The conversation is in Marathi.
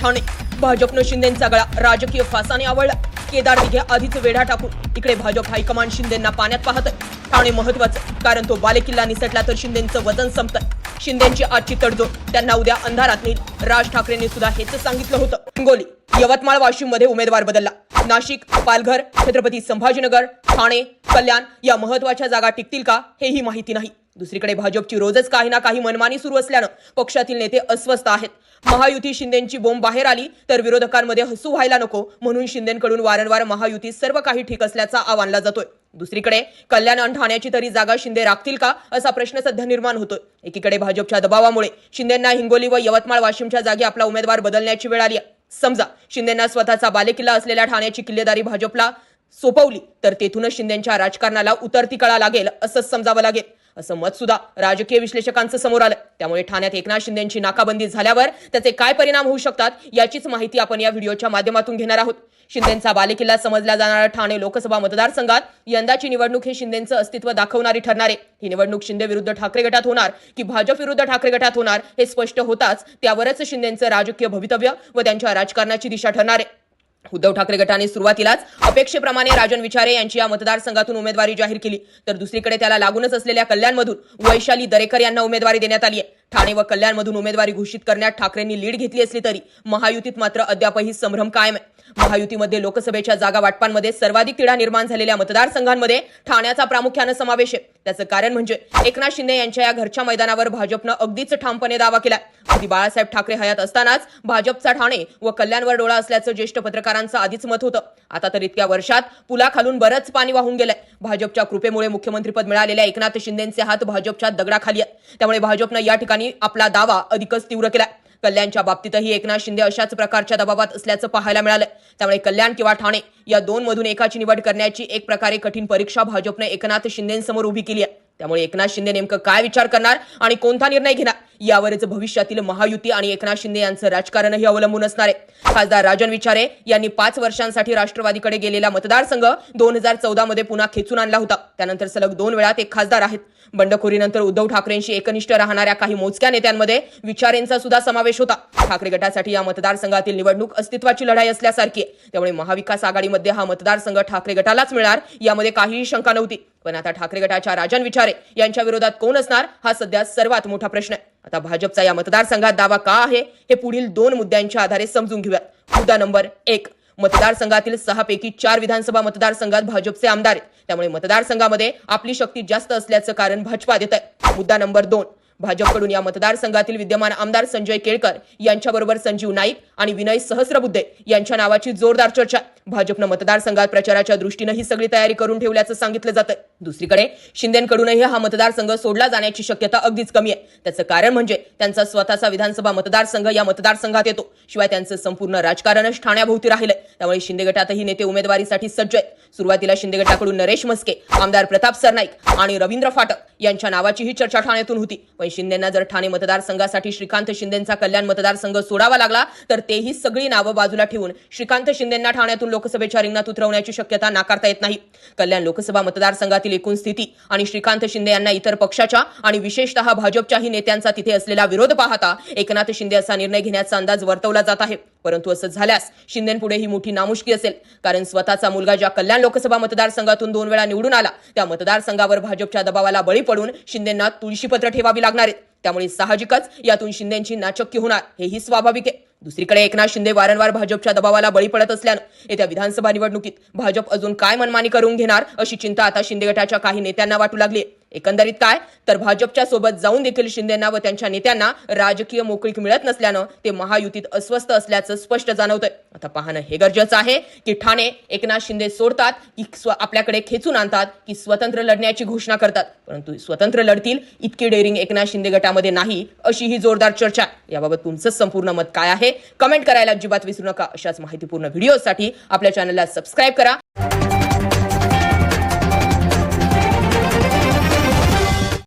ठाणे. भाजपनं शिंदेचा गळा राजकीय फासाने आवळला. केदार दिघे आधीच वेढा टाकून इकडे भाजप हायकमांड शिंदेना पाण्यात पाहत ठाणे महत्वाचं कारण तो बालेकिल्ला निसटला तर शिंदेचं वजन संपतं शिंदेची आजची तडजोड त्यांना उद्या अंधारात नेईल. राज ठाकरेंनी सुद्धा हेच सांगितलं होतं. हिंगोली यवतमाळ वाशिममध्ये उमेदवार बदलला. नाशिक पालघर छत्रपती संभाजीनगर ठाणे कल्याण या महत्त्वाच्या जागा टिकतील का हेही माहिती नाही. दुसरीकडे भाजपची रोजच काही ना काही मनमानी सुरू असल्यानं पक्षातील नेते अस्वस्थ आहेत. महायुती शिंदेची बोंब बाहेर आली तर विरोधकांमध्ये हसू व्हायला नको म्हणून शिंदेकडून वारंवार महायुती सर्व काही ठीक असल्याचा आव आणला जातोय. दुसरीकडे कल्याण आणि ठाण्याची तरी जागा शिंदे राखतील का असा प्रश्न सध्या निर्माण होतोय. एकीकडे भाजपच्या दबावामुळे शिंदेंना हिंगोली व यवतमाळ वाशिमच्या जागी आपला उमेदवार बदलण्याची वेळ आली आहे. समजा शिंदेंना स्वतःचा बालेकिल्ला असलेल्या ठाण्याची किल्लेदारी भाजपला सोपवली तर तेथूनच शिंदेच्या राजकारणाला उतरती कळा लागेल असंच समजावं लागेल. असं मत सुद्धा राजकीय विश्लेषकांचं समोर आलं. त्यामुळे ठाण्यात एकनाथ शिंदेची नाकाबंदी झाल्यावर त्याचे काय परिणाम होऊ शकतात याचीच माहिती आपण या व्हिडिओच्या माध्यमातून घेणार आहोत. शिंदेचा बालेकिल्ला समजला जाणारा ठाणे लोकसभा मतदारसंघात यंदाची निवडणूक हे शिंदेचं अस्तित्व दाखवणारी ठरणार आहे. ही निवडणूक शिंदे विरुद्ध ठाकरे गटात होणार की भाजप विरुद्ध ठाकरे गटात होणार हे स्पष्ट होताच त्यावरच शिंदेचं राजकीय भवितव्य व त्यांच्या राजकारणाची दिशा ठरणार आहे. उद्धव ठाकरे गटाने सुरुवातीलाच अपेक्षेप्रमाणे राजन विचारे यांची या मतदारसंघातून उमेदवारी जाहीर केली. तर दुसरीकडे त्याला लागूनच असलेल्या कल्याणमधून वैशाली दरेकर यांना उमेदवारी देण्यात आली आहे. ठाणे व कल्याणमधून उमेदवारी घोषित करण्यात ठाकरेंनी लीड घेतली असली तरी महायुतीत मात्र अद्यापही संभ्रम कायम आहे. महायुतीमध्ये लोकसभेच्या जागा वाटपांमध्ये सर्वाधिक तिढा निर्माण झालेल्या मतदारसंघांमध्ये ठाण्याचा प्रामुख्यानं समावेश आहे. त्याचं कारण म्हणजे एकनाथ शिंदे यांच्या या घरच्या मैदानावर भाजपनं अगदीच ठामपणे दावा केला आधी बाळासाहेब ठाकरे हयात असतानाच भाजपचा ठाणे व कल्याणवर डोळा असल्याचं ज्येष्ठ पत्रकारांचं आधीच मत होतं. आता तर इतक्या वर्षात पुलाखालून बरंच पाणी वाहून गेलंय. भाजपच्या कृपेमुळे मुख्यमंत्रीपद मिळालेल्या एकनाथ शिंदेचे हात भाजपच्या दगडाखाली आहेत. त्यामुळे भाजपनं या ठिकाणी आपला दावा अधिकच तीव्र केला कल्याणच्या बाबतीतही एकनाथ शिंदे अशाच प्रकारच्या दबावात असल्याचं पाहायला मिळालं त्यामुळे कल्याण किंवा ठाणे या दोन मधून एकाची निवड करण्याची एक प्रकारे कठीण परीक्षा भाजपने एकनाथ शिंदेसमोर उभी केली आहे. त्यामुळे एकनाथ शिंदे नेमकं काय विचार करणार आणि कोणता निर्णय घेणार? यावरच भविष्यातील महायुती आणि एकनाथ शिंदे यांचं राजकारणही अवलंबून असणार आहे. खासदार राजन विचारे यांनी पाच वर्षांसाठी राष्ट्रवादीकडे गेलेला मतदारसंघ दोन हजार चौदा मध्ये पुन्हा खेचून आणला होता. त्यानंतर सलग दोन वेळा ते खासदार आहेत. बंडखोरीनंतर उद्धव ठाकरेंशी एकनिष्ठ राहणाऱ्या काही मोजक्या नेत्यांमध्ये विचारेंचा सुद्धा समावेश होता. ठाकरे गटासाठी या मतदारसंघातील निवडणूक अस्तित्वाची लढाई असल्यासारखी आहे. त्यामुळे महाविकास आघाडीमध्ये हा मतदारसंघ ठाकरे गटालाच मिळणार यामध्ये काहीही शंका नव्हती. पण आता ठाकरे गटाच्या राजन विचारे यांच्या विरोधात कोण असणार हा सध्या सर्वात मोठा प्रश्न आहे. आता भाजपचा या मतदारसंघात दावा का आहे? हे पुढील दोन मुद्द्यांच्या आधारे समजून घेऊयात. मुद्दा नंबर एक मतदारसंघातील सहा पैकी चार विधानसभा मतदारसंघात भाजपचे आमदार आहेत. त्यामुळे मतदारसंघामध्ये आपली शक्ती जास्त असल्याचं कारण भाजपा देत आहे मुद्दा नंबर दोन भाजपकडून या मतदारसंघातील विद्यमान आमदार संजय केळकर यांच्याबरोबर संजीव नाईक आणि विनय सहस्रबुद्धे यांच्या नावाची जोरदार चर्चा. भाजपनं मतदारसंघात प्रचाराच्या दृष्टीनं ही सगळी तयारी करून ठेवल्याचं सांगितलं जातं दुसरीकडे शिंदेकडूनही हा मतदारसंघ सोडला जाण्याची शक्यता अगदीच कमी आहे. त्याचं कारण म्हणजे त्यांचा स्वतःचा विधानसभा मतदारसंघ या मतदारसंघात येतो. शिवाय त्यांचं संपूर्ण राजकारणच ठाण्याभोवती राहिलंय. त्यामुळे शिंदे गटातही नेते उमेदवारीसाठी सज्ज आहेत. सुरुवातीला शिंदे गटाकडून नरेश मस्के आमदार प्रताप सरनाईक आणि रवींद्र फाटक यांच्या नावाचीही चर्चा ठाण्यातून होती. पण शिंदेना जर ठाणे मतदारसंघासाठी श्रीकांत शिंदेचा कल्याण मतदारसंघ सोडावा लागला तर तेही सगळी नावं बाजूला ठेवून श्रीकांत शिंदेना ठाण्यातून लोकसभेच्या रिंगणात उतरवण्याची शक्यता नाकारता येत नाही. कल्याण लोकसभा मतदारसंघातील एकूण स्थिती आणि श्रीकांत शिंदे यांना इतर पक्षाच्या आणि विशेषतः भाजपच्याही नेत्यांचा तिथे असलेला विरोध पाहता एकनाथ शिंदे असा निर्णय घेण्याचा अंदाज वर्तवला जात आहे. परंतु असं झाल्यास शिंदेपुढे ही मोठी नामुष्की असेल. कारण स्वतःचा मुलगा ज्या कल्याण लोकसभा मतदारसंघातून दोन वेळा निवडून आला त्या मतदारसंघावर भाजपच्या दबावाला बळी पडून शिंदेंना तुळशीपत्र ठेवावी लागणार आहेत. त्यामुळे साहजिकच यातून शिंदेची नाचक्की होणार हेही स्वाभाविक आहे. दुसरीकडे एकनाथ शिंदे वारंवार भाजपच्या दबावाला बळी पडत असल्यानं येत्या विधानसभा निवडणुकीत भाजप अजून काय मनमानी करून घेणार अशी चिंता आता शिंदे गटाच्या काही नेत्यांना वाटू लागली एकंदरीत काय? तर भाजपच्या सोबत जाऊन देखील शिंदेना व त्यांच्या नेत्यांना राजकीय मोकळीक मिळत नसल्यानं ते महायुतीत अस्वस्थ असल्याचं स्पष्ट जाणवतंय. आता पाहणं हे गरजेचं आहे की ठाणे एकनाथ शिंदे सोडतात की आपल्याकडे खेचून आणतात की स्वतंत्र लढण्याची घोषणा करतात. परंतु स्वतंत्र लढतील इतकी डेअरिंग एकनाथ शिंदे गटामध्ये नाही अशी ही जोरदार चर्चा याबाबत तुमचं संपूर्ण मत काय आहे? कमेंट करायला अजिबात विसरू नका. अशाच माहितीपूर्ण व्हिडिओसाठी आपल्या चॅनलला सबस्क्राईब करा.